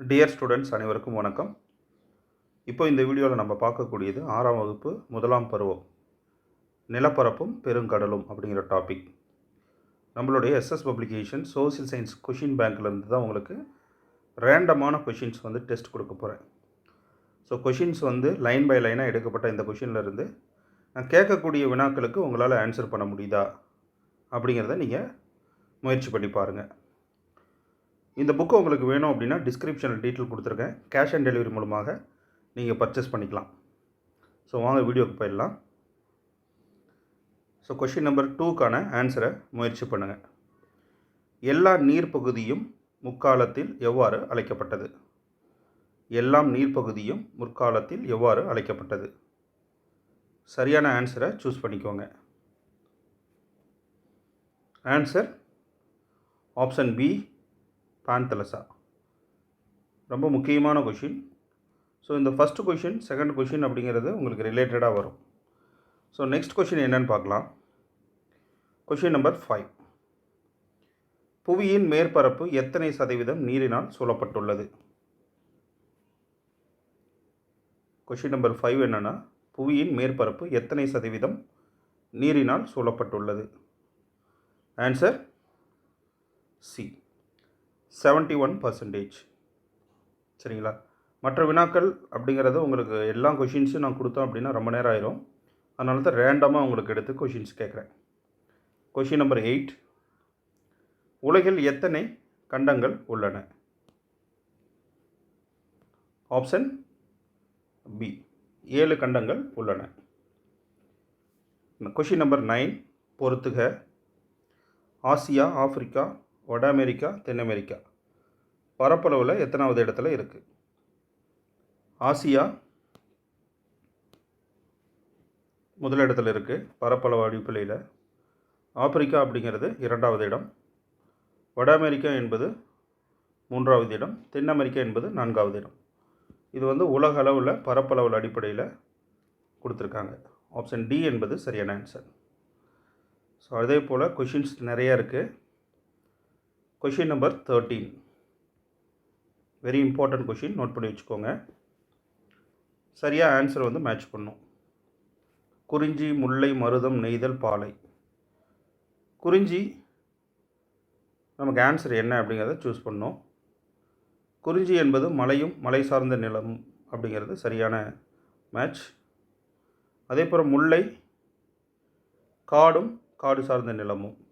Dear students அனைவருக்கும் வணக்கம். இப்போ இந்த வீடியோவில் நம்ம பார்க்கக்கூடியது ஆறாம் வகுப்பு முதலாம் பருவம் நிலப்பரப்பும் பெருங்கடலும் அப்படிங்கிற டாபிக் நம்மளுடைய SS publication social science question பேங்க்லேருந்து தான் உங்களுக்கு ரேண்டமான கொஷின்ஸ் வந்து டெஸ்ட் கொடுக்க போகிறேன் ஸோ கொஷின்ஸ் வந்து லைன் பை லைனாக எடுக்கப்பட்ட இந்த கொஷின்லேருந்து நான் கேட்கக்கூடிய வினாக்களுக்கு உங்களால் ஆன்சர் பண்ண முடியுதா அப்படிங்கிறத நீங்கள் முயற்சி பண்ணி பாருங்கள் இந்த புக்கு உங்களுக்கு வேணும் அப்படின்னா டிஸ்கிரிப்ஷனில் டீட்டெயில் கொடுத்துருக்கேன். கேஷ் ஆன் டெலிவரி மூலமாக நீங்கள் பர்ச்சேஸ் பண்ணிக்கலாம். ஸோ வாங்க வீடியோக்கு போயிடலாம். ஸோ கொஷின் நம்பர் டூக்கான ஆன்சரை முயற்சி பண்ணுங்கள் எல்லா நீர்ப்பகுதியும் முற்காலத்தில் எவ்வாறு அழைக்கப்பட்டது? எல்லாம் நீர்ப்பகுதியும் முற்காலத்தில் எவ்வாறு அழைக்கப்பட்டது? சரியான ஆன்சரை சூஸ் பண்ணிக்கோங்க. ஆன்சர் ஆப்ஷன் பி பேன்தலசா ரொம்ப முக்கியமான கொஷின் ஸோ இந்த ஃபஸ்ட்டு கொஷின் செகண்ட் கொஷின் அப்படிங்கிறது உங்களுக்கு ரிலேட்டடாக வரும். ஸோ நெக்ஸ்ட் கொஷின் என்னன்னு பார்க்கலாம். கொஷின் நம்பர் ஃபைவ் புவியின் மேற்பரப்பு எத்தனை சதவீதம் நீரினால் சூழப்பட்டுள்ளது? கொஷின் நம்பர் ஃபைவ் என்னென்னா புவியின் மேற்பரப்பு எத்தனை சதவீதம் நீரினால் சூழப்பட்டுள்ளது? Answer C seventy one percentage சரிங்களா? மற்ற வினாக்கள் அப்படிங்கிறது உங்களுக்கு எல்லா கொஷின்ஸும் நான் கொடுத்தோம் அப்படின்னா ரொம்ப நேரம் ஆயிரும். அதனால தான் ரேண்டமாக உங்களுக்கு எடுத்து கொஷின்ஸ் கேட்குறேன். கொஷின் நம்பர் எயிட் உலகில் எத்தனை கண்டங்கள் உள்ளன? ஆப்ஷன் பி ஏழு கண்டங்கள் உள்ளன. கொஷின் நம்பர் நைன் பொறுத்துக. ஆசியா ஆப்பிரிக்கா வட அமெரிக்கா தென் அமெரிக்கா பரப்பளவில் எத்தனாவது இடத்துல இருக்குது ஆசியா. முதலிடத்தில் இருக்குது பரப்பளவு அடிப்படையில். ஆப்பிரிக்கா அப்படிங்கிறது இரண்டாவது இடம். வட அமெரிக்கா என்பது மூன்றாவது இடம். தென் அமெரிக்கா என்பது நான்காவது இடம். இது வந்து உலக அளவில் பரப்பளவில் அடிப்படையில் கொடுத்துருக்காங்க. ஆப்ஷன் டி என்பது சரியான ஆன்சர். ஸோ அதே போல் கொஷின்ஸ் நிறையா இருக்குது question number thirteen very important question note பண்ணி வச்சுக்கோங்க. சரியாக ஆன்சர் வந்து மேட்ச் பண்ணும். குறிஞ்சி முல்லை மருதம் நெய்தல் பாலை. குறிஞ்சி நமக்கு ஆன்சர் என்ன அப்படிங்கிறத சூஸ் பண்ணோம். குறிஞ்சி என்பது மலையும் மலை சார்ந்த நிலம் அப்படிங்கிறது சரியான மேட்ச் அதே போல் முல்லை காடும் காடு சார்ந்த நிலமும்.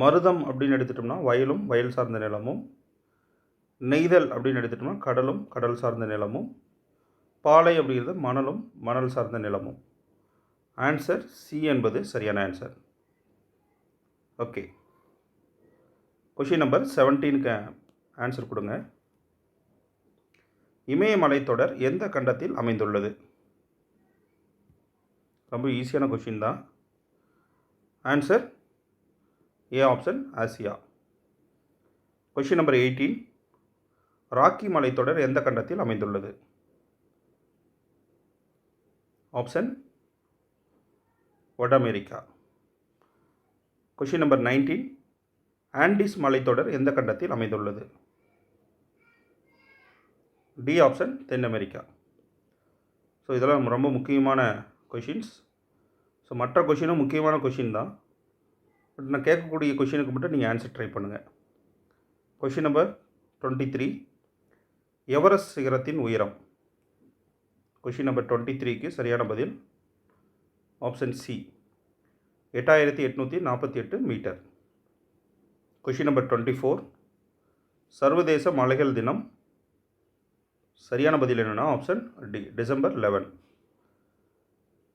மருதம் அப்படின்னு எடுத்துட்டோம்னா வயலும் வயல் சார்ந்த நிலமும் நெய்தல் அப்படின்னு எடுத்துட்டோம்னா கடலும் கடல் சார்ந்த நிலமும் பாலை அப்படிங்கிறது மணலும் மணல் சார்ந்த நிலமும். ஆன்சர் சி என்பது சரியான ஆன்சர் ஓகே கொஷின் நம்பர் செவன்டீனுக்கு ஆன்சர் கொடுங்க. இமயமலை தொடர் எந்த கண்டத்தில் அமைந்துள்ளது? ரொம்ப ஈஸியான கொஷின் தான். Answer A option Asia question number eighteen Rocky மலைத்தொடர் எந்த கண்டத்தில் அமைந்துள்ளது? ஆப்ஷன் வட America. Question number nineteen Andes மலைத்தொடர் எந்த கண்டத்தில் அமைந்துள்ளது? டி ஆப்ஷன் தென் அமெரிக்கா. ஸோ இதெல்லாம் ரொம்ப முக்கியமான கொஷின்ஸ் ஸோ மற்ற கொஷினும் முக்கியமான கொஷின் தான். நான் கேட்கக்கூடிய கொஷினுக்கு மட்டும் நீங்கள் ஆன்சர் ட்ரை பண்ணுங்கள் question number twenty three Everest சிகரத்தின் உயரம். கொஷின் நம்பர் டுவெண்ட்டி த்ரீக்கு சரியான பதில் ஆப்ஷன் சி எட்டாயிரத்தி எட்நூற்றி நாற்பத்தி எட்டு metre question number twenty four சர்வதேச மலைகள் தினம். சரியான பதில் என்னென்னா option D December eleven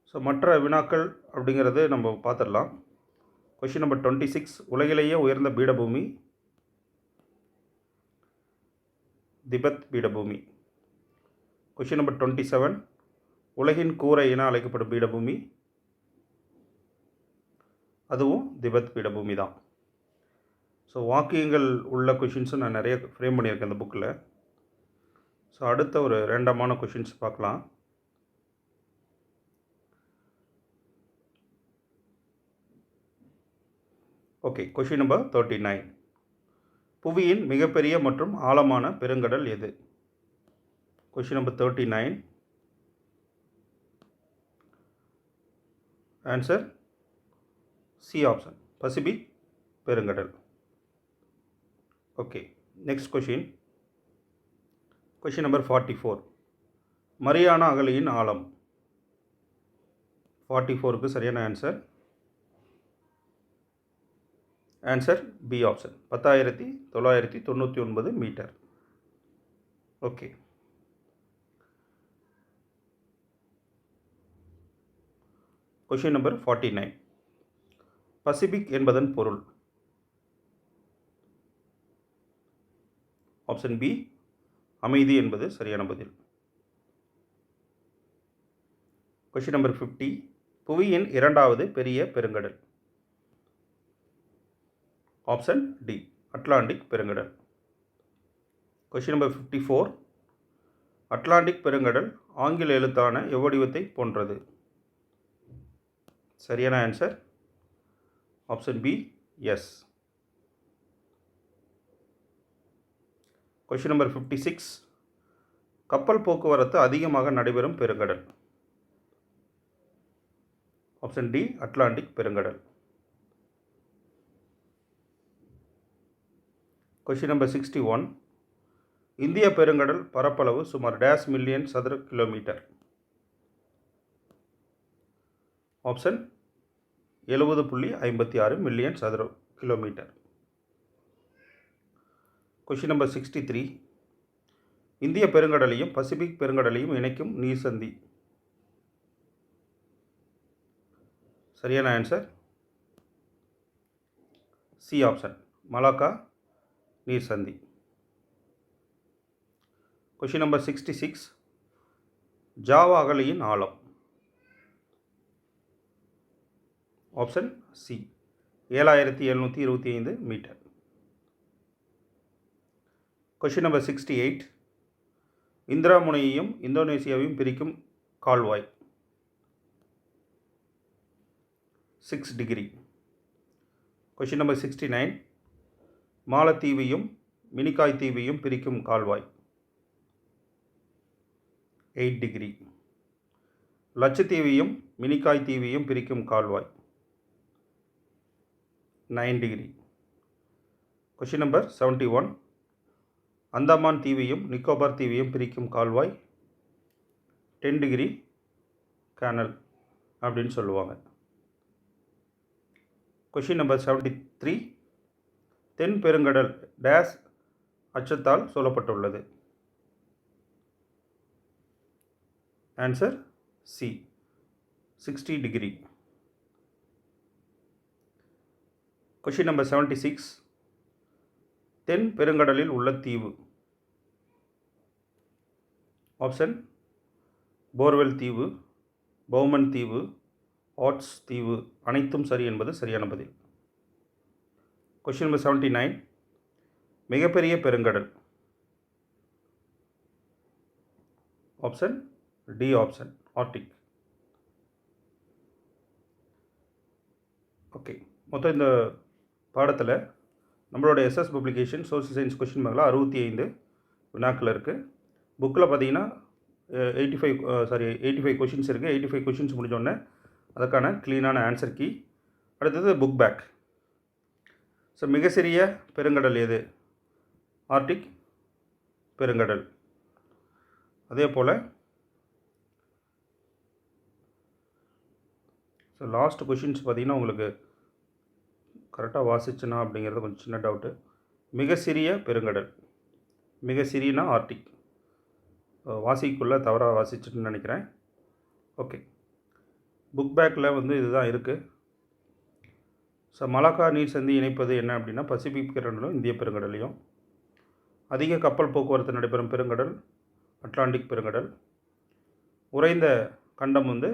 so மற்ற வினாக்கள் அப்படிங்கிறது நம்ம பார்த்துடலாம். கொஷின் நம்பர் டுவெண்ட்டி சிக்ஸ் உலகிலேயே உயர்ந்த பீடபூமி. திபெத் பீடபூமி. கொஷின் நம்பர் டுவெண்ட்டி செவன் உலகின் கூரை என அழைக்கப்படும் பீடபூமி. அதுவும் திபெத் பீடபூமி தான். ஸோ வாக்கியங்கள் உள்ள கொஷின்ஸும் நான் நிறைய ஃப்ரேம் பண்ணியிருக்கேன் இந்த புக்கில் ஸோ அடுத்த ஒரு ரேண்டமான கொஷின்ஸ் பார்க்கலாம். Okay question number thirty nine புவியின் மிகப்பெரிய மற்றும் ஆழமான பெருங்கடல் எது? Question number thirty nine answer C option Pacific பெருங்கடல் okay next question question number forty four Mariana அகலியின் ஆழம் ஃபார்ட்டி ஃபோருக்கு சரியான ஆன்சர் ஆன்சர் பி ஆப்ஷன் பத்தாயிரத்தி தொள்ளாயிரத்தி தொண்ணூற்றி ஒன்பது metre okay question number forty nine Pacific என்பதன் பொருள். ஆப்ஷன் பி அமைதி என்பது சரியான பதில். கொஷின் நம்பர் ஃபிஃப்டி புவியின் இரண்டாவது பெரிய பெருங்கடல். ஆப்ஷன் டி அட்லாண்டிக் பெருங்கடல் question number fifty four Atlantic பெருங்கடல் ஆங்கில எழுத்தான எவ்வடிவத்தை போன்றது? சரியான answer option B S question number fifty six கப்பல் போக்குவரத்து அதிகமாக நடைபெறும் பெருங்கடல். ஆப்ஷன் டி அட்லாண்டிக் பெருங்கடல் கொஷின் நம்பர் சிக்ஸ்டி ஒன் இந்திய பெருங்கடல் பரப்பளவு சுமார் டேஷ் மில்லியன் சதுர கிலோமீட்டர் ஆப்ஷன் எழுபது புள்ளி ஐம்பத்தி ஆறு மில்லியன் சதுர kilometre question number sixty three இந்திய பெருங்கடலையும் பசிபிக் பெருங்கடலையும் இணைக்கும் நீர் சந்தி சரியான ஆன்சர் சி ஆப்ஷன் மலாக்கா நீர் சந்தி. Question number sixty six Java அகலியின் ஆழம். ஆப்ஷன் சி ஏழாயிரத்தி எழுநூற்றி இருபத்தி ஐந்து metre question number sixty eight Indira முனையையும் இந்தோனேசியாவையும் பிரிக்கும் கால்வாய். Six degree question number sixty nine மாலத்தீவையும் Minicoy தீவையும் பிரிக்கும் கால்வாய். எயிட் டிகிரி லட்சத்தீவையும் மினிக்காய் தீவையும் பிரிக்கும் கால்வாய். Nine degree question number seventy one Andaman தீவையும் Nicobar தீவையும் பிரிக்கும் கால்வாய். டென் டிகிரி கேனல் அப்படின்னு சொல்லுவாங்க. கொஷின் நம்பர் செவன்ட்டி த்ரீ தென் பெருங்கடல் டேஸ் அச்சத்தால் சூழப்பட்டுள்ளது answer C sixty degree question number seventy six தென் பெருங்கடலில் உள்ள தீவு. ஆப்ஷன் போர்வெல் தீவு பௌமன் தீவு ஆட்ஸ் தீவு அனைத்தும் சரி என்பது சரியான பதில். கொஷின் நம்பர் செவன்ட்டி நைன் மிகப்பெரிய பெருங்கடல். Option D option Arctic okay மொத்தம் இந்த பாடத்தில் நம்மளோட SS publication social science question பேங்கில் அறுபத்தி ஐந்து வினாக்கள் இருக்குது புக்கில் பார்த்தீங்கன்னா eighty five sorry eighty five questions இருக்குது எயிட்டி ஃபைவ் கொஷின்ஸ் முடிஞ்சோடனே அதுக்கான க்ளீனான ஆன்சர் கீ அடுத்தது புக் பேக் ஸோ மிக சிறிய பெருங்கடல் எது? ஆர்டிக் பெருங்கடல். அதே போல் ஸோ லாஸ்ட் கொஷின்ஸ் பார்த்தீங்கன்னா உங்களுக்கு கரெக்டாக வாசிச்சுனா அப்படிங்கிறது கொஞ்சம் சின்ன டவுட்டு மிக சிறிய பெருங்கடல். மிக சிறியனா ஆர்டிக் வாசிக்குள்ளே தவறாக வாசிச்சுட்டுன்னு நினைக்கிறேன். ஓகே புக் பேக்கில் வந்து இதுதான் இருக்குது ஸோ மலாக்கா நீர் சந்தி இணைப்பது என்ன அப்படின்னா பசிபிக் பெருங்கடலும் இந்திய பெருங்கடலையும். அதிக கப்பல் போக்குவரத்து நடைபெறும் பெருங்கடல் அட்லாண்டிக் பெருங்கடல். உறைந்த கண்டம் வந்து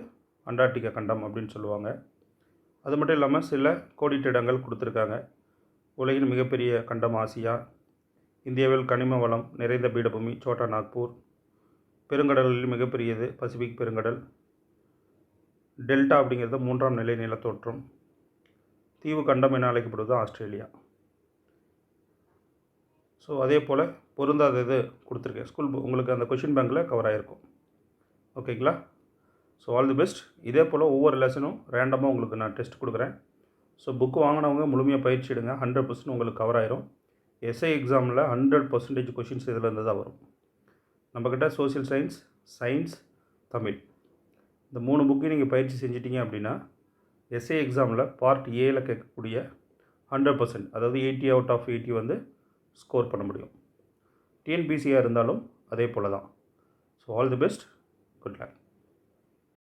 அண்டார்டிகா கண்டம் அப்படின்னு சொல்லுவாங்க. அது மட்டும் இல்லாமல் சில கோடிட்ட இடங்கள் கொடுத்துருக்காங்க. உலகின் மிகப்பெரிய கண்டம் ஆசியா இந்தியாவில் கனிம வளம் நிறைந்த பீடபூமி சோட்டா நாக்பூர். பெருங்கடலில் மிகப்பெரியது பசிபிக் பெருங்கடல். டெல்டா அப்படிங்கிறது மூன்றாம் நிலை நிலத்தோற்றம் தீவு கண்டம் என அழைக்கப்படுவது ஆஸ்திரேலியா. ஸோ அதே போல் பொருந்தாதது கொடுத்துருக்கேன். ஸ்கூல் உங்களுக்கு அந்த கொஷின் பேங்கில் கவர் ஆகிருக்கும் ஓகேங்களா ஸோ ஆல் தி பெஸ்ட் இதே போல் ஒவ்வொரு லெசனும் ரேண்டமாக உங்களுக்கு நான் டெஸ்ட் கொடுக்குறேன். ஸோ புக்கு வாங்கினவங்க முழுமையாக பயிற்சி எடுங்க. ஹண்ட்ரட் பர்சன்ட் உங்களுக்கு கவர் ஆயிரும். எஸ்ஐ எக்ஸாமில் ஹண்ட்ரட் பர்சன்டேஜ் கொஷின்ஸ் இதில் இருந்து தான் வரும். நம்மக்கிட்ட சோஷியல் சயின்ஸ் சயின்ஸ் தமிழ். இந்த மூணு புக்கையும் நீங்கள் பயிற்சி செஞ்சிட்டிங்க அப்படின்னா எஸ்ஏ எக்ஸாமில் பார்ட் ஏல கேட்கக்கூடிய ஹண்ட்ரட் பர்சன்ட் அதாவது எயிட்டி அவுட் ஆஃப் எயிட்டி வந்து ஸ்கோர் பண்ண முடியும். டிஎன்பிசியாக இருந்தாலும் அதே போல் தான் so all the best good luck